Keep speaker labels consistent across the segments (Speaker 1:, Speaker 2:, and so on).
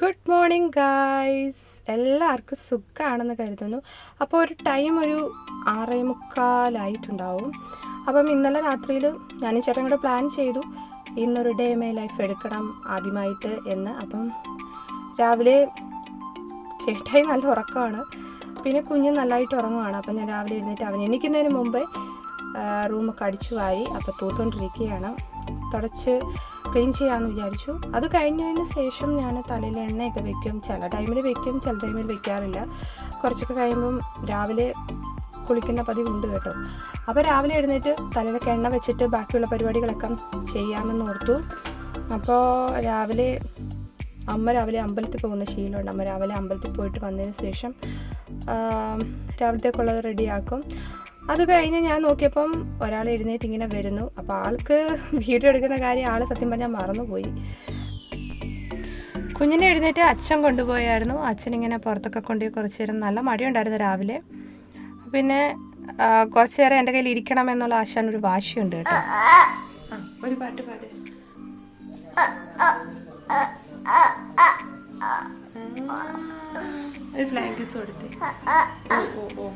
Speaker 1: Good morning guys എല്ലാവർക്കും സുഖമാണെന്ന് കരുതുന്നു. അപ്പോൾ ഒരു ടൈം ഒരു ആറേ മുക്കാലായിട്ടുണ്ടാവും അപ്പം ഇന്നലെ രാത്രിയിൽ ഞാൻ ചേട്ടൻ കൂടെ പ്ലാൻ ചെയ്തു. ഇന്നൊരു ഡേ മേ ലൈഫ് എടുക്കണം ആദ്യമായിട്ട് എന്ന്. അപ്പം രാവിലെ ചേട്ടായി നല്ല ഉറക്കമാണ്. പിന്നെ കുഞ്ഞ് നല്ലതായിട്ട് ഉറങ്ങുവാണ്. അപ്പം ഞാൻ രാവിലെ എഴുന്നേറ്റ് അവൻ എണീക്കുന്നതിന് മുമ്പേ റൂമൊക്കെ അടിച്ചു വായി അപ്പോൾ തൂത്തുകൊണ്ടിരിക്കുകയാണ് തുടച്ച് ക്ലീൻ ചെയ്യാമെന്ന് വിചാരിച്ചു. അത് കഴിഞ്ഞതിന് ശേഷം ഞാൻ തലയിൽ എണ്ണയൊക്കെ വെക്കും. ചില ടൈമിൽ വെക്കും ചില ടൈമിൽ വെക്കാറില്ല. കുറച്ചൊക്കെ കഴിയുമ്പം രാവിലെ കുളിക്കുന്ന പതിവുണ്ട് കേട്ടോ. അപ്പോൾ രാവിലെ എഴുന്നേറ്റ് തലയിലൊക്കെ എണ്ണ വെച്ചിട്ട് ബാക്കിയുള്ള പരിപാടികളൊക്കെ ചെയ്യാമെന്ന് ഓർത്തു. അപ്പോൾ രാവിലെ അമ്മ രാവിലെ അമ്പലത്തിൽ പോകുന്ന ശീലമുണ്ട്. അമ്മ രാവിലെ അമ്പലത്തിൽ പോയിട്ട് വന്നതിന് ശേഷം രാവിലത്തേക്കുള്ളത് റെഡിയാക്കും അത് കഴിഞ്ഞ് ഞാൻ നോക്കിയപ്പം ഒരാൾ എഴുന്നേറ്റ് ഇങ്ങനെ വരുന്നു. അപ്പോൾ ആൾക്ക് വീഡിയോ എടുക്കുന്ന കാര്യം ആൾ സത്യം പറഞ്ഞാൽ മറന്നുപോയി. കുഞ്ഞിനെ എഴുന്നേറ്റ് അച്ഛൻ കൊണ്ടുപോയായിരുന്നു. അച്ഛൻ ഇങ്ങനെ പുറത്തൊക്കെ കൊണ്ടുപോയി കുറച്ച് നേരം നല്ല മടിയുണ്ടായിരുന്നു രാവിലെ. പിന്നെ കുറച്ച് നേരം എന്റെ കയ്യിൽ ഇരിക്കണം എന്നുള്ള ആശാൻ ഒരു വാശിയുണ്ട് കേട്ടോ. ഒരു പാട്ട് പാട്. ഒരു ബ്ലാങ്കറ്റ്സ് കൊടുത്തേ. ഓ ഓ.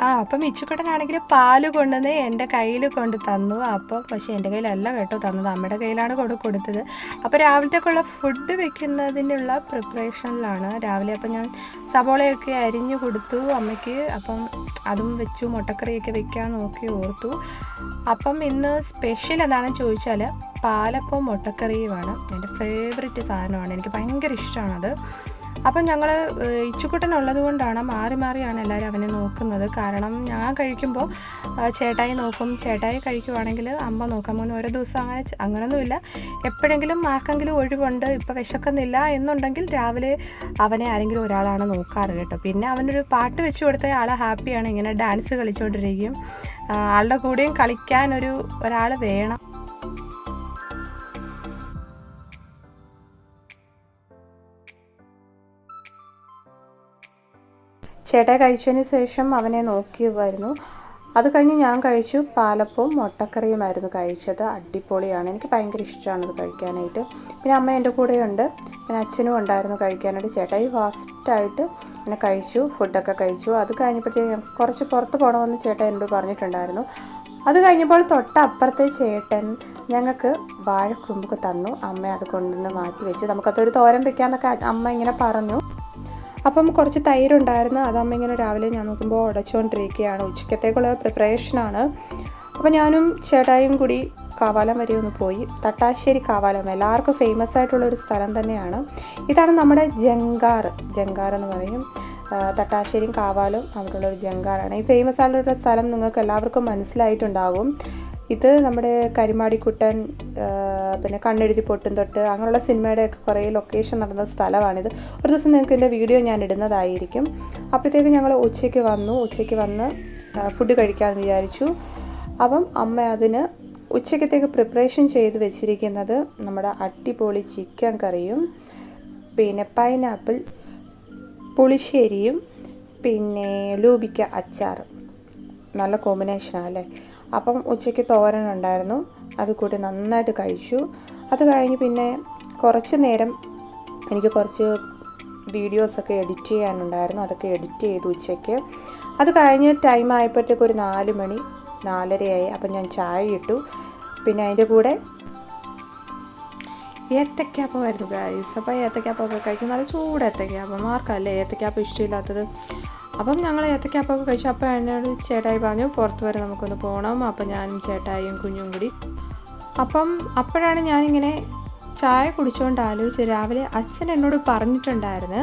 Speaker 1: ആ അപ്പം മിച്ചുക്കുട്ടനാണെങ്കിൽ പാൽ കൊണ്ടുവന്ന് എന്റെ കയ്യിൽ കൊണ്ട് തന്നു. അപ്പം പക്ഷേ എന്റെ കയ്യിലല്ല കേട്ടോ തന്നത്. അമ്മയുടെ കയ്യിലാണ് കൊണ്ട് കൊടുത്തത്. അപ്പോൾ രാവിലത്തേക്കുള്ള ഫുഡ് വെക്കുന്നതിനുള്ള പ്രിപ്പറേഷനിലാണ് രാവിലെ അപ്പം ഞാൻ സവോളയൊക്കെ അരിഞ്ഞു കൊടുത്തു അമ്മയ്ക്ക്. അപ്പം അതും വെച്ചു മുട്ടക്കറിയൊക്കെ വെക്കാൻ നോക്കി ഓർത്തു. അപ്പം ഇന്ന് സ്പെഷ്യൽ എന്താണെന്ന് ചോദിച്ചാൽ പാലപ്പവും മുട്ടക്കറിയുമാണ്. എന്റെ ഫേവററ്റ് സാധനമാണ്. എനിക്ക് ഭയങ്കര ഇഷ്ടമാണത്. അപ്പം ഞങ്ങൾ ഇച്ചുക്കുട്ടനുള്ളത് കൊണ്ടാണ് മാറി മാറിയാണ് എല്ലാവരും അവനെ നോക്കുന്നത്. കാരണം ഞാൻ കഴിക്കുമ്പോൾ ചേട്ടായി നോക്കും. ചേട്ടായി കഴിക്കുവാണെങ്കിൽ അമ്മ നോക്കാം. മോൻ ഓരോ ദിവസം അങ്ങനെ അങ്ങനൊന്നുമില്ല. എപ്പോഴെങ്കിലും ആർക്കെങ്കിലും ഒഴിവുണ്ട് ഇപ്പോൾ വിശക്കുന്നില്ല എന്നുണ്ടെങ്കിൽ രാവിലെ അവനെ ആരെങ്കിലും ഒരാളാണ് നോക്കാറ് കേട്ടോ. പിന്നെ അവനൊരു പാട്ട് വെച്ച് കൊടുത്താൽ ആൾ ഹാപ്പിയാണ്. ഇങ്ങനെ ഡാൻസ് കളിച്ചുകൊണ്ടിരിക്കും ആളുടെ കൂടെയും കളിക്കാൻ ഒരു ഒരാൾ വേണം. ചേട്ടായി കഴിച്ചതിന് ശേഷം അവനെ നോക്കിയുമായിരുന്നു. അത് കഴിഞ്ഞ് ഞാൻ കഴിച്ചു. പാലപ്പവും മുട്ടക്കറിയുമായിരുന്നു കഴിച്ചത്. അടിപൊളിയാണ്. എനിക്ക് ഭയങ്കര ഇഷ്ടമാണ് അത് കഴിക്കാനായിട്ട്. പിന്നെ അമ്മ എന്റെ കൂടെയുണ്ട്. പിന്നെ അച്ഛനും ഉണ്ടായിരുന്നു കഴിക്കാനായിട്ട്. ചേട്ടായി ഫാസ്റ്റായിട്ട് എന്നെ കഴിച്ചു ഫുഡൊക്കെ കഴിച്ചു. അത് ഞാൻ കുറച്ച് പുറത്ത് പോകണമെന്ന് ചേട്ടൻ എന്നോട് പറഞ്ഞിട്ടുണ്ടായിരുന്നു. അത് കഴിഞ്ഞപ്പോൾ തൊട്ടപ്പുറത്തെ ചേട്ടൻ ഞങ്ങൾക്ക് വാഴക്കുമ്പൊക്കെ തന്നു. അമ്മ അത് കൊണ്ടുവന്ന് മാറ്റി വെച്ചു. നമുക്കതൊരു തോരൻ വെക്കാമെന്നൊക്കെ അമ്മ ഇങ്ങനെ പറഞ്ഞു. അപ്പം കുറച്ച് തൈരുണ്ടായിരുന്നു. അതമ്മ ഇങ്ങനെ രാവിലെ ഞാൻ നോക്കുമ്പോൾ ഉടച്ചുകൊണ്ടിരിക്കുകയാണ്. ഉച്ചക്കത്തേക്കുള്ള പ്രിപ്പറേഷനാണ് അപ്പോൾ ഞാനും ചേട്ടായും കൂടി കാവാലം വരെ ഒന്ന് പോയി. തട്ടാശ്ശേരി കാവാലം എല്ലാവർക്കും ഫേമസ് ആയിട്ടുള്ള ഒരു സ്ഥലം തന്നെയാണ്. ഇതാണ് നമ്മുടെ ജങ്കാർ. ജങ്കാർ എന്ന് പറയും. തട്ടാശ്ശേരിയും കാവാലും അവിടെയുള്ള ഒരു ജങ്കാറാണ്. ഈ ഫേമസ് ആയിട്ടുള്ള സ്ഥലം നിങ്ങൾക്ക് എല്ലാവർക്കും മനസ്സിലായിട്ടുണ്ടാകും ഇത് നമ്മുടെ കരിമാടിക്കുട്ടൻ പിന്നെ കണ്ണെഴുതി പൊട്ടും തൊട്ട് അങ്ങനെയുള്ള സിനിമയുടെ ഒക്കെ കുറേ ലൊക്കേഷൻ നടന്ന സ്ഥലമാണിത്. ഒരു ദിവസം നിങ്ങൾക്ക് എന്റെ വീഡിയോ ഞാൻ ഇടുന്നതായിരിക്കും. അപ്പോഴത്തേക്ക് ഞങ്ങൾ ഉച്ചയ്ക്ക് വന്നു. ഉച്ചയ്ക്ക് വന്ന് ഫുഡ് കഴിക്കാമെന്ന് വിചാരിച്ചു. അപ്പം അമ്മ അതിന് ഉച്ചക്കത്തേക്ക് പ്രിപ്പറേഷൻ ചെയ്ത് വെച്ചിരിക്കുന്നത് നമ്മുടെ അടിപൊളി ചിക്കൻ കറിയും പിന്നെ പൈനാപ്പിൾ പുളിശ്ശേരിയും പിന്നെ ലൂബിക്ക അച്ചാറും. നല്ല കോമ്പിനേഷനാണ് അല്ലേ അപ്പം ഉച്ചയ്ക്ക് തോരൻ ഉണ്ടായിരുന്നു. അത് കൂട്ടി നന്നായിട്ട് കഴിച്ചു. അത് കഴിഞ്ഞ് പിന്നെ കുറച്ച് നേരം എനിക്ക് കുറച്ച് വീഡിയോസൊക്കെ എഡിറ്റ് ചെയ്യാനുണ്ടായിരുന്നു. അതൊക്കെ എഡിറ്റ് ചെയ്തു ഉച്ചയ്ക്ക്. അത് കഴിഞ്ഞ് ടൈം ആയപ്പോഴത്തേക്ക് ഒരു നാല് മണി നാലരയായി. അപ്പം ഞാൻ ചായ ഇട്ടു. പിന്നെ അതിന്റെ കൂടെ ഏത്തക്കാപ്പമായിരുന്നു ഗൈസ് അപ്പോൾ ഏത്തക്കാപ്പൊക്കെ കഴിച്ചു. നല്ല ചൂട് ഏത്തക്കാപ്പം. ആർക്കല്ലേ ഏത്തക്കാപ്പം ഇഷ്ടമില്ലാത്തത്. അപ്പം ഞങ്ങൾ ഏത്തക്കാപ്പൊക്കെ കഴിച്ചു. അപ്പോൾ എന്നോട് ചേട്ടായി പറഞ്ഞു പുറത്ത് വരെ നമുക്കൊന്ന് പോകണം അപ്പം ഞാനും ചേട്ടായിയും കുഞ്ഞും കൂടി. അപ്പം അപ്പോഴാണ് ഞാനിങ്ങനെ ചായ കുടിച്ചുകൊണ്ട് ആലോചിച്ച് രാവിലെ അച്ഛൻ എന്നോട് പറഞ്ഞിട്ടുണ്ടായിരുന്നു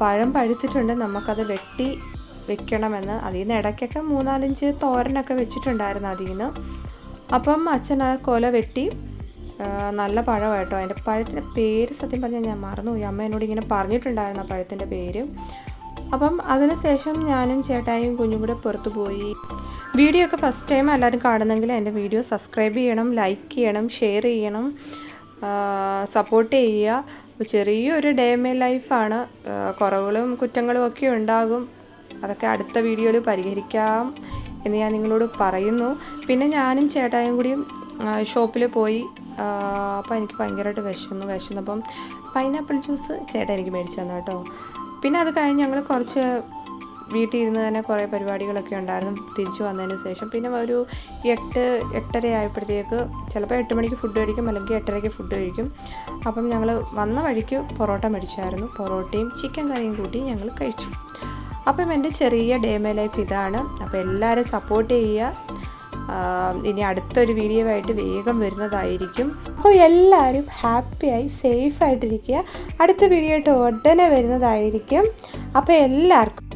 Speaker 1: പഴം പഴുത്തിട്ടുണ്ട് നമുക്കത് വെട്ടി വെക്കണമെന്ന്. അതിൽ നിന്ന് ഇടയ്ക്കൊക്കെ മൂന്നാലഞ്ച് തോരനൊക്കെ വെച്ചിട്ടുണ്ടായിരുന്നു അതിൽ നിന്ന് അപ്പം അച്ഛൻ ആ കൊല വെട്ടി നല്ല പഴമായിട്ടോ അതിന്റെ പഴത്തിന്റെ പേര് സത്യം പറഞ്ഞാൽ ഞാൻ മറന്നുപോയി. അമ്മ എന്നോട് ഇങ്ങനെ പറഞ്ഞിട്ടുണ്ടായിരുന്നു ആ പഴത്തിന്റെ പേര്. അപ്പം അതിനുശേഷം ഞാനും ചേട്ടായും കുഞ്ഞും കൂടെ പുറത്തു പോയി. വീഡിയോ ഒക്കെ ഫസ്റ്റ് ടൈം എല്ലാവരും കാണുന്നെങ്കിൽ എന്റെ വീഡിയോ സബ്സ്ക്രൈബ് ചെയ്യണം ലൈക്ക് ചെയ്യണം ഷെയർ ചെയ്യണം സപ്പോർട്ട് ചെയ്യുക. ചെറിയൊരു ഡേ മേ ലൈഫാണ് കുറവുകളും കുറ്റങ്ങളും ഒക്കെ ഉണ്ടാകും. അതൊക്കെ അടുത്ത വീഡിയോയിൽ പരിഹരിക്കാം എന്ന് ഞാൻ നിങ്ങളോട് പറയുന്നു. പിന്നെ ഞാനും ചേട്ടായും കൂടിയും ഷോപ്പിൽ പോയി. അപ്പോൾ എനിക്ക് ഭയങ്കരമായിട്ട് വിശന്നു വിശന്നപ്പം പൈനാപ്പിൾ ജ്യൂസ് ചേട്ടൻ എനിക്ക് മേടിച്ചു തന്നു കേട്ടോ. പിന്നെ അത് കഴിഞ്ഞ് ഞങ്ങൾ കുറച്ച് വീട്ടിൽ ഇരുന്ന് തന്നെ കുറേ പരിപാടികളൊക്കെ ഉണ്ടായിരുന്നു. തിരിച്ചു വന്നതിന് ശേഷം. പിന്നെ ഒരു എട്ട് എട്ടര ആയപ്പോഴത്തേക്ക് ചിലപ്പോൾ എട്ട് മണിക്ക് ഫുഡ് കഴിക്കും അല്ലെങ്കിൽ എട്ടരയ്ക്ക് ഫുഡ് കഴിക്കും. അപ്പം ഞങ്ങൾ വന്ന വഴിക്ക് പൊറോട്ട മേടിച്ചായിരുന്നു. പൊറോട്ടയും ചിക്കൻ കറിയും കൂട്ടി ഞങ്ങൾ കഴിച്ചു. അപ്പം എന്റെ ചെറിയ ഡേ മൈ ലൈഫ് ഇതാണ്. അപ്പോൾ എല്ലാവരും സപ്പോർട്ട് ചെയ്യുക. ഇനി അടുത്തൊരു വീഡിയോ ആയിട്ട് വേഗം വരുന്നതായിരിക്കും. അപ്പോൾ എല്ലാവരും ഹാപ്പിയായി സേഫ് ആയിട്ടിരിക്കുക അടുത്ത വീഡിയോ ആയിട്ട് ഉടനെ വരുന്നതായിരിക്കും. അപ്പോൾ എല്ലാവർക്കും